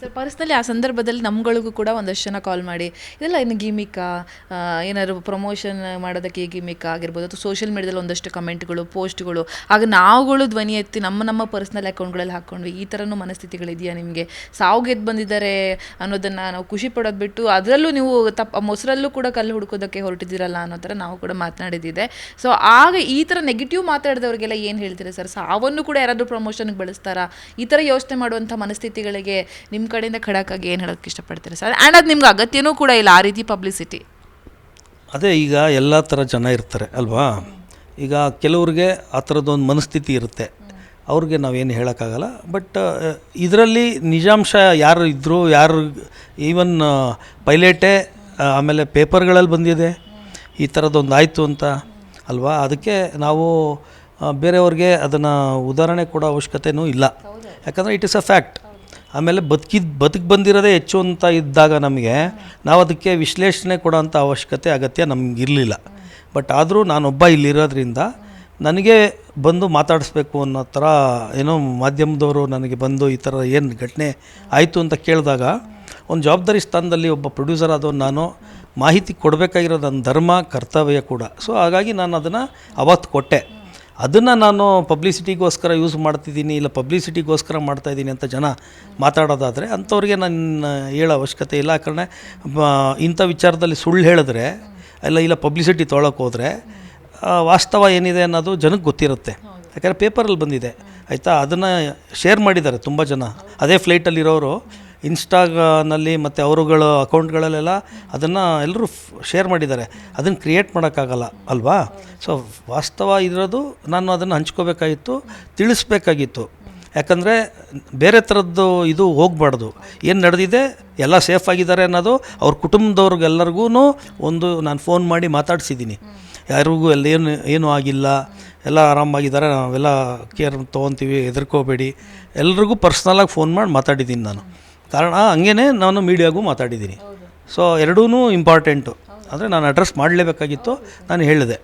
Sir, personally ಆ ಸಂದರ್ಭದಲ್ಲಿ ನಮ್ಗಳಿಗೂ ಕೂಡ ಒಂದಷ್ಟು ಜನ ಕಾಲ್ ಮಾಡಿ, ಇದೆಲ್ಲ ಏನು ಗಿಮಿಕಾ ಏನಾದ್ರು ಪ್ರಮೋಷನ್ ಮಾಡೋದಕ್ಕೆ ಗಿಮಿಕಾ ಆಗಿರ್ಬೋದು, ಅಥವಾ ಸೋಷಿಯಲ್ ಮೀಡಿಯಾದಲ್ಲಿ ಒಂದಷ್ಟು ಕಮೆಂಟ್ಗಳು ಪೋಸ್ಟ್ಗಳು ಆಗ ನಾವುಗಳು ಧ್ವನಿ ಎತ್ತಿ ನಮ್ಮ ನಮ್ಮ ಪರ್ಸ್ನಲ್ ಅಕೌಂಟ್ಗಳಲ್ಲಿ ಹಾಕ್ಕೊಂಡ್ವಿ ಈ ಥರನೂ ಮನಸ್ಥಿತಿಗಳಿದೆಯಾ ನಿಮಗೆ? ಸಾವು ಗೆದ್ದು ಬಂದಿದ್ದಾರೆ ಅನ್ನೋದನ್ನು ನಾವು ಖುಷಿ ಪಡೋದು ಬಿಟ್ಟು ಅದರಲ್ಲೂ ನೀವು ತಪ್ಪ, ಮೊಸರಲ್ಲೂ ಕೂಡ ಕಲ್ಲು ಹುಡುಕೋದಕ್ಕೆ ಹೊರಟಿದ್ದೀರಲ್ಲ ಅನ್ನೋ ಥರ ನಾವು ಕೂಡ ಮಾತನಾಡಿದ್ದಿದೆ. ಸೊ ಆಗ ಈ ಥರ ನೆಗೆಟಿವ್ ಮಾತಾಡಿದವ್ರಿಗೆಲ್ಲ ಏನು ಹೇಳ್ತೀರಾ ಸರ್? ಸಾವನ್ನು ಕೂಡ ಯಾರಾದರೂ ಪ್ರಮೋಷನ್ಗೆ ಬಳಸ್ತಾರಾ? ಈ ಥರ ಯೋಚನೆ ಮಾಡುವಂಥ ಮನಸ್ಥಿತಿಗಳಿಗೆ ನಿಮ್ಮ ಕಡೆಯಿಂದ ಖಡಕ್ಕಾಗಿ ಏನು ಹೇಳೋಕ್ಕೆ ಇಷ್ಟಪಡ್ತೀರಾ ಸರ್? ಆ್ಯಂಡ್ ಅದು ನಿಮ್ಗೆ ಅಗತ್ಯನೂ ಕೂಡ ಇಲ್ಲ, ಆ ರೀತಿ ಪಬ್ಲಿಸಿಟಿ ಅದೇ ಈಗ ಎಲ್ಲ ಥರ ಜನ ಇರ್ತಾರೆ, ಅಲ್ವಾ? ಈಗ ಕೆಲವ್ರಿಗೆ ಆ ಥರದ್ದೊಂದು ಮನಸ್ಥಿತಿ ಇರುತ್ತೆ. ಅವ್ರಿಗೆ ನಾವೇನು ಹೇಳೋಕ್ಕಾಗಲ್ಲ. ಬಟ್ ಇದರಲ್ಲಿ ನಿಜಾಂಶ ಯಾರು ಇದ್ದರು ಯಾರು ಈವನ್ ಪೈಲೇಟೇ ಆಮೇಲೆ ಪೇಪರ್ಗಳಲ್ಲಿ ಬಂದಿದೆ. ಈ ಥರದ್ದೊಂದು ಆಯಿತು ಅಂತ, ಅಲ್ವಾ? ಅದಕ್ಕೆ ನಾವು ಬೇರೆಯವ್ರಿಗೆ ಅದನ್ನು ಉದಾಹರಣೆ ಕೊಡೋ ಅವಶ್ಯಕತೆಯೂ ಇಲ್ಲ. ಯಾಕಂದರೆ ಇಟ್ ಇಸ್ ಅ ಫ್ಯಾಕ್ಟ್ ಆಮೇಲೆ ಬದುಕಿದ ಬದುಕು ಬಂದಿರೋದೇ ಹೆಚ್ಚು ಅಂತ ಇದ್ದಾಗ ನಮಗೆ ನಾವು ಅದಕ್ಕೆ ವಿಶ್ಲೇಷಣೆ ಕೊಡೋಂಥ ಅವಶ್ಯಕತೆ ಅಗತ್ಯ ನಮಗಿರಲಿಲ್ಲ. ಬಟ್ ಆದರೂ ನಾನೊಬ್ಬ ಇಲ್ಲಿರೋದ್ರಿಂದ ನನಗೆ ಬಂದು ಮಾತಾಡಿಸ್ಬೇಕು ಅನ್ನೋ ಥರ ಏನೋ ಮಾಧ್ಯಮದವರು ನನಗೆ ಬಂದು ಈ ಥರ ಏನು ಘಟನೆ ಆಯಿತು ಅಂತ ಕೇಳಿದಾಗ ಒಂದು ಜವಾಬ್ದಾರಿ ಸ್ಥಾನದಲ್ಲಿ ಒಬ್ಬ ಪ್ರೊಡ್ಯೂಸರ್ ಆದವನು ನಾನು ಮಾಹಿತಿ ಕೊಡಬೇಕಾಗಿರೋದು ನನ್ನ ಧರ್ಮ, ಕರ್ತವ್ಯ ಕೂಡ. ಸೊ ಹಾಗಾಗಿ ನಾನು ಅದನ್ನು ಅವತ್ತು ಕೊಟ್ಟೆ. ಅದನ್ನು ನಾನು ಪಬ್ಲಿಸಿಟಿಗೋಸ್ಕರ ಯೂಸ್ ಮಾಡ್ತಿದ್ದೀನಿ ಇಲ್ಲ ಪಬ್ಲಿಸಿಟಿಗೋಸ್ಕರ ಮಾಡ್ತಾಯಿದ್ದೀನಿ ಅಂತ ಜನ ಮಾತಾಡೋದಾದರೆ ಅಂಥವ್ರಿಗೆ ನಾನು ಹೇಳೋ ಅವಶ್ಯಕತೆ ಇಲ್ಲ. ಕಾರಣ ಇಂಥ ವಿಚಾರದಲ್ಲಿ ಸುಳ್ಳು ಹೇಳಿದ್ರೆ, ಇಲ್ಲ ಇಲ್ಲ ಪಬ್ಲಿಸಿಟಿ ತೊಗೊಳಕ್ಕೆ ಹೋದರೆ ವಾಸ್ತವ ಏನಿದೆ ಅನ್ನೋದು ಜನಕ್ಕೆ ಗೊತ್ತಿರುತ್ತೆ. ಯಾಕಂದರೆ ಪೇಪರಲ್ಲಿ ಬಂದಿದೆ. ಆಯಿತಾ? ಅದನ್ನು ಶೇರ್ ಮಾಡಿದ್ದಾರೆ ತುಂಬ ಜನ. ಅದೇ ಫ್ಲೈಟಲ್ಲಿರೋರು ಇನ್ಸ್ಟಾನಲ್ಲಿ ಮತ್ತು ಅವರುಗಳ ಅಕೌಂಟ್ಗಳಲ್ಲೆಲ್ಲ ಅದನ್ನು ಎಲ್ಲರೂ ಶೇರ್ ಮಾಡಿದ್ದಾರೆ. ಅದನ್ನು ಕ್ರಿಯೇಟ್ ಮಾಡೋಕ್ಕಾಗಲ್ಲ ಅಲ್ವಾ? ಸೊ ವಾಸ್ತವ ಇರೋದು ನಾನು ಅದನ್ನು ಹಂಚ್ಕೋಬೇಕಾಗಿತ್ತು, ತಿಳಿಸ್ಬೇಕಾಗಿತ್ತು. ಯಾಕಂದರೆ ಬೇರೆ ಥರದ್ದು ಇದು ಹೋಗಬಾರ್ದು. ಏನು ನಡೆದಿದೆ, ಎಲ್ಲ ಸೇಫ್ ಆಗಿದ್ದಾರೆ ಅನ್ನೋದು ಅವ್ರ ಕುಟುಂಬದವ್ರಿಗೆಲ್ಲರಿಗೂ ಒಂದು ನಾನು ಫೋನ್ ಮಾಡಿ ಮಾತಾಡಿಸಿದ್ದೀನಿ. ಯಾರಿಗೂ ಎಲ್ಲ ಏನು, ಏನೂ ಆಗಿಲ್ಲ, ಎಲ್ಲ ಆರಾಮಾಗಿದ್ದಾರೆ, ನಾವೆಲ್ಲ ಕೇರ್ ತೊಗೊತೀವಿ, ಹೆದರ್ಕೋಬೇಡಿ. ಎಲ್ರಿಗೂ ಪರ್ಸ್ನಲಾಗಿ ಫೋನ್ ಮಾಡಿ ಮಾತಾಡಿದ್ದೀನಿ ನಾನು. ಕಾರಣ ಹಂಗೇ ನಾನು ಮೀಡಿಯಾಗೂ ಮಾತಾಡಿದ್ದೀನಿ. ಸೊ ಎರಡೂ ಇಂಪಾರ್ಟೆಂಟು ಅಂದರೆ ನಾನು ಅಡ್ರೆಸ್ ಮಾಡಲೇಬೇಕಾಗಿತ್ತು. ನಾನು ಹೇಳಿದೆ.